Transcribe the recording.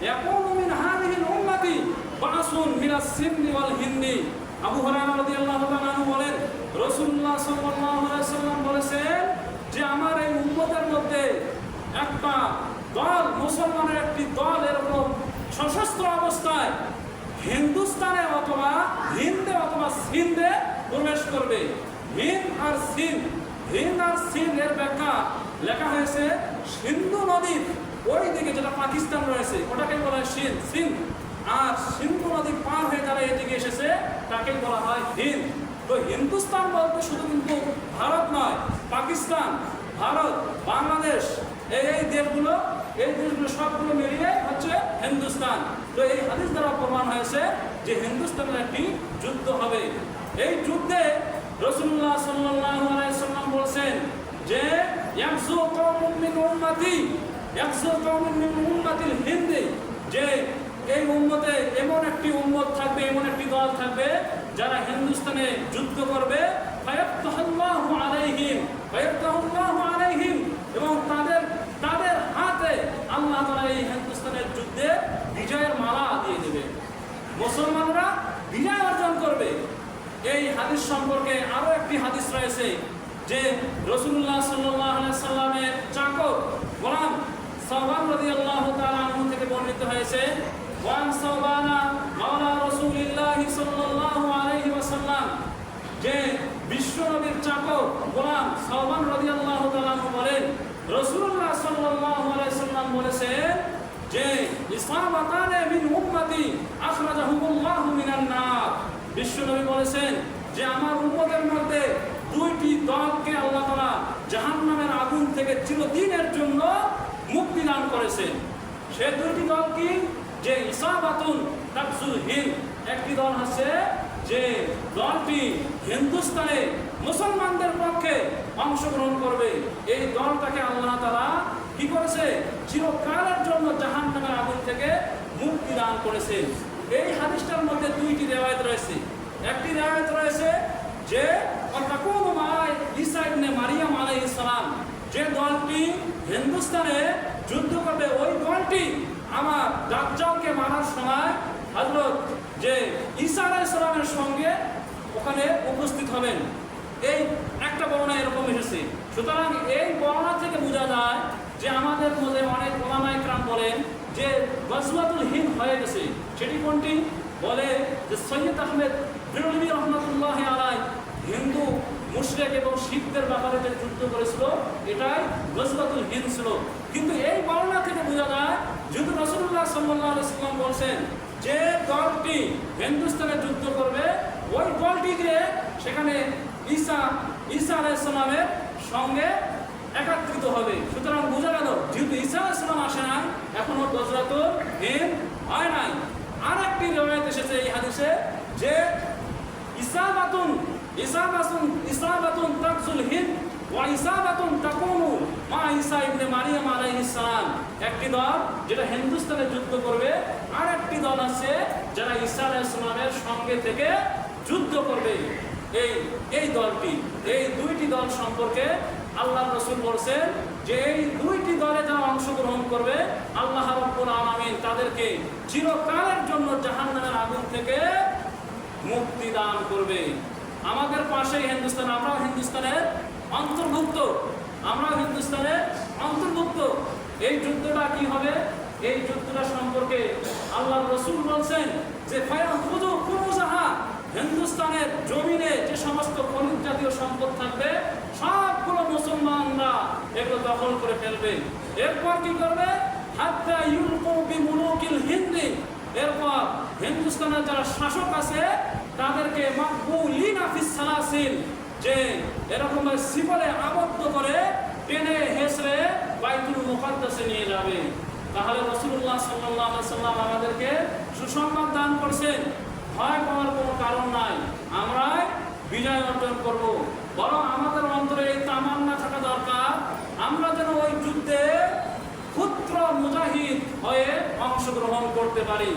মিন হাযিহিল উম্মতি বাসুন মিনাস সিন্নি ওয়াল হিন্দি আবু হুরায়রা রাদিয়াল্লাহু তাআলা বলেন, রাসূলুল্লাহ সাল্লাল্লাহু আলাইহি সাল্লাম বলেছেন যে, আমার এই উম্মতের মধ্যে একটা দল, মুসলমানের একটি দল এরকম সশস্ত্র অবস্থায় হিন্দুস্তানে অথবা হিন্দে অথবা সিন্ধে প্রবেশ করবে। হিন্দ আর সিন্ধ হিন্দ আর সিন্ধ এর ব্যাখ্যা লেখা হয়েছে, সিন্ধু নদীর ওই দিকে যেটা পাকিস্তান রয়েছে, ওটাকে বলা হয় সিন্ধ। আর সিন্ধু নদী পার হয়ে যারা এদিকে এসেছে, তাকে বলা হয় হিন্দ। তো হিন্দুস্তান বলতে শুধু কিন্তু ভারত নয়, পাকিস্তান, ভারত, বাংলাদেশ, এই এই দেশগুলো এই দেশগুলো সবগুলো মিলিয়ে হচ্ছে হিন্দুস্তান। তো এই হাদিস দ্বারা প্রমাণ হয়েছে যে হিন্দুস্তানের একটি যুদ্ধ হবে। এই যুদ্ধে রসুল্লাহ সাল্লাম বলেছেন যে উম্মতি ইয়াকসু কওমুন মিন হিন্দি, যে এই উম্মতে এমন একটি উম্মত থাকবে, এমন একটি দল থাকবে যারা হিন্দুস্তানে যুদ্ধ করবে। আলাইহিম আলাইহিম এবং তাদের তাদের হাতে আল্লাহ তাআলা এই হিন্দুস্তানের যুদ্ধে বিজয়ের মালা দিয়ে দেবে। মুসলমানরা বিজয় অর্জন করবে। এই হাদিস সম্পর্কে আরও একটি হাদিস রয়েছে যে রসুল্লাহ সাল্লাহ সাল্লামের চাকর গোলাম সাহবান রাদিয়াল্লাহু তাআলা আনহু থেকে বর্ণিত হয়েছে, ওয়ান সাহবানা মাওলা রাসূলুল্লাহ সাল্লাল্লাহু আলাইহি ওয়াসাল্লাম যে বিশ্বনবীর চাকর গোলাম সাহবান রাদিয়াল্লাহু তাআলা আনহু বলেন, রাসূলুল্লাহ সাল্লাল্লাহু আলাইহি সাল্লাম বলেছেন যে ইসলামাতানে মিন উম্মতি আখরাজাহুমুল্লাহু মিনান নার বিশ্বনবী বলেছেন যে, আমার উম্মতের মধ্যে দুইটি দলকে আল্লাহ তাআলা জাহান্নামের আগুন থেকে চিরদিনের জন্য মুক্তি দান করেছেন সে দুইটি দল কি? যে ইসাবাতুন তাকসুল হিন্দ। একটি দল হচ্ছে যে দলটি হিন্দুস্তানে মুসলমানদের পক্ষে অংশগ্রহণ করবে। এই দলটাকে আল্লাহ তাআলা কি করেছে? চিরকালের জন্য জাহান্নামের আগুন থেকে মুক্তি দান করেছে। এই হাদিসটার মধ্যে দুইটি রেওয়ায়ত রয়েছে। একটি রেওয়ায়ত রয়েছে যে ইবনে মারিয়াম আলাইহিস সালাম। যে দলটি হিন্দুস্তানে যুদ্ধ করবে, ওই দলটি আমার দাজ্জালকে মারার সময় হযরত যে ঈসা আলাইহিস সালামের সঙ্গে ওখানে উপস্থিত হবেন। এই একটা বর্ণনা এরকম এসেছে। সুতরাং এই বর্ণনা থেকে বোঝা যায় যে আমাদের মধ্যে অনেক ওলামা একরাম বলেন যে গজওয়াতুল হিন্দ হয়ে গেছে। সেটি কোনটি? বলে যে সৈয়দ আহমেদ বিরলবী রহমতুল্লাহ আলাই হিন্দু মুশরেক এবং শিখদের ব্যাপারে যে যুদ্ধ করেছিল, এটাই গজওয়াতুল হিন্দ ছিল। কিন্তু এই বর্ণনা থেকে বোঝা যায় যেহেতু রসুল্লাহ সাল্লাহ সাল্লাম বলছেন, যে দলটি হিন্দুস্তানে যুদ্ধ করবে, ওই দলটি গিয়ে সেখানে ঈসা ঈসা আলাইসালামের সঙ্গে একাত্রিত হবে। সুতরাং বোঝা গেল, যেহেতু ঈসা আলাইসালাম আসে নাই, এখনও গজরাত হিন্দ হয় নাই। আর একটি রেওয়ায়ত এসেছে এই হাদিসে, যে ইসাবাতুন ইসাবাতুন ইসাবাতুন তাকসুল হিন্দ ওয়া ইসাবাতুন তাকুনু মা ঈসা ইবনে মারিয়াম আলাইহিস সালাম। একটি দল যেটা হিন্দুস্তানে যুদ্ধ করবে আর একটি দল আছে যারা ঈসা আলাইহিস সঙ্গে থেকে যুদ্ধ করবে। এই এই দলটি, এই দুইটি দল সম্পর্কে আল্লাহ রসুল বলছেন যে এই দুইটি দলে যারা অংশগ্রহণ করবে, আল্লাহ রব্বুল আলামিন তাদেরকে চিরকালের জন্য জাহান্নামের আগুন থেকে মুক্তি দান করবে। আমাদের পাশেই হিন্দুস্তান, আমরাও হিন্দুস্তানের অন্তর্ভুক্ত, আমরাও হিন্দুস্তানের অন্তর্ভুক্ত। এই যুদ্ধটা কি হবে? এই যুদ্ধটা সম্পর্কে আল্লাহ রসুল বলছেন যে হিন্দুস্তানের জমিনে যে সমস্ত খনিজ জাতীয় সম্পদ থাকবে, সবগুলো মুসলমানরা এগুলো দখল করে ফেলবে। এরপর কি করবে? হিন্দি। এরপর হিন্দুস্তানের যারা শাসক আছে, তাদেরকে মাকবুলিনা ফিস সালাসিল যে এরকম শিবলে আবদ্ধ করে টেনে হেসড়ে বাইতুল মুকাদ্দাসে নিয়ে যাবে। তাহলে রসুল্লাহ সাল্লাহ সাল্লাম আমাদেরকে সুসংবাদ দান করছেন। ভয় পাওয়ার কোনো কারণ নাই। আমরাই বিজয় অর্জন করব। বরং আমাদের অন্তরে এই তামান্না থাকা দরকার। আমরা যেন ওই যুদ্ধে ক্ষুদ্র মুজাহিদ হয়ে অংশগ্রহণ করতে পারি।